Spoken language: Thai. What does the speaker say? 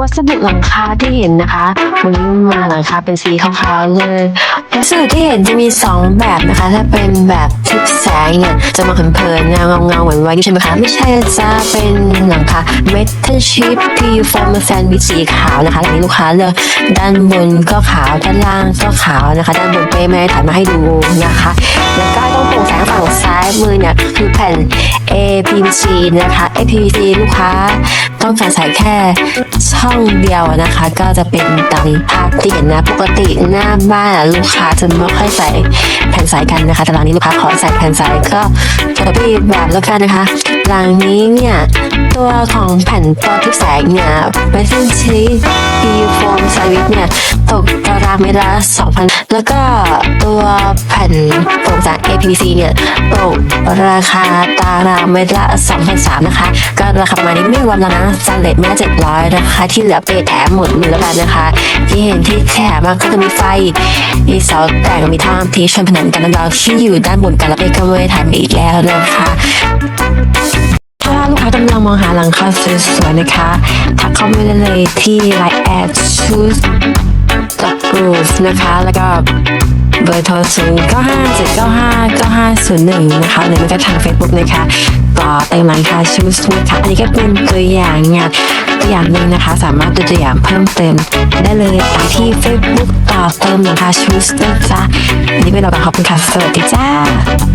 วัสดุหลังคาที่เห็นนะคะวันนี้มาหลังคาเป็นสีขาวๆเลยวัสดุที่เห็นจะมีสองแบบนะคะ ถ้าเป็นแบบทิพแสงเนี่ยจะมาเพลินๆเงาเงาๆเหมือนไว้ใช่ไหมคะ ไม่ใช่จะเป็นหลังคาเมทัลชีพพีฟอร์มแซนวิสีขาวนะคะอันนี้ลูกค้าเลือกด้านบนก็ขาวด้านล่างก็ขาวนะคะ ด้านบนเป้ไม่ได้ถ่ายมาให้ดูนะคะ แล้วก็ต้องโปร่งแสงฝั่งซ้ายมือเนี่ยคือแผ่น APVC นะคะ APVC ลูกค้าต้องการใส่แค่ ห้องเดียวนะคะ ก็จะเป็นตามภาพที่เห็นนะ ปกติหน้าบ้านลูกค้าจะไม่ค่อยใส่แผ่นสายกันนะคะ แต่หลังนี้ลูกค้าขอใส่แผ่นสายก็จะพี่แบบลูกค้านะคะหลังนี้เนี่ยตัวของแผ่นตัวที่แสงเนี่ยเป็นซึ่งชีปีโฟมสวิตเนี่ยตกตางเมตรละ2,000 แล้วก็ตัวแผ่นโปร่งแสง APVC เนี่ยตกราคาตารางเมตรละ2,300นะคะ ก็ราคาประมาณนี้ไม่รวมแล้วนะสแตนเลสเมตร700 นะคะ ที่เหลือเปแถมหมดเลยแล้วกันนะคะ ที่เห็นที่แถมมาก็จะมีไฟมีเสาแต่งมีท่อที่ชนผนังกันดาวที่อยู่ด้านบนกันแล้วเป้ก็ไม่ถ่ายมาอีกแล้วนะคะถ้าลูกค้ากำลังมองหาหลังคาสวยๆนะคะ ทักเข้ามาได้เลยที่ Line แอดชูส นะคะ แล้วก็เบอร์โทรศูนย์เก้าห้าเจ็ดเก้าห้าเก้าห้าศูนย์หนึ่งนะคะ หรือไม่ก็ทาง Facebook นะคะ ต่อเต็มหลังคาชูสนะคะอันนี้ก็เป็นตัวอย่างงานตัวอย่างหนึ่งนะคะ สามารถดูตัวอย่างเพิ่มเติมได้เลยไปที่ Facebook ต่อเติมหลังคาชูสนะจ๊ะอันนี้เป็นเราขอบคุณค่ะสวัสดีจ้า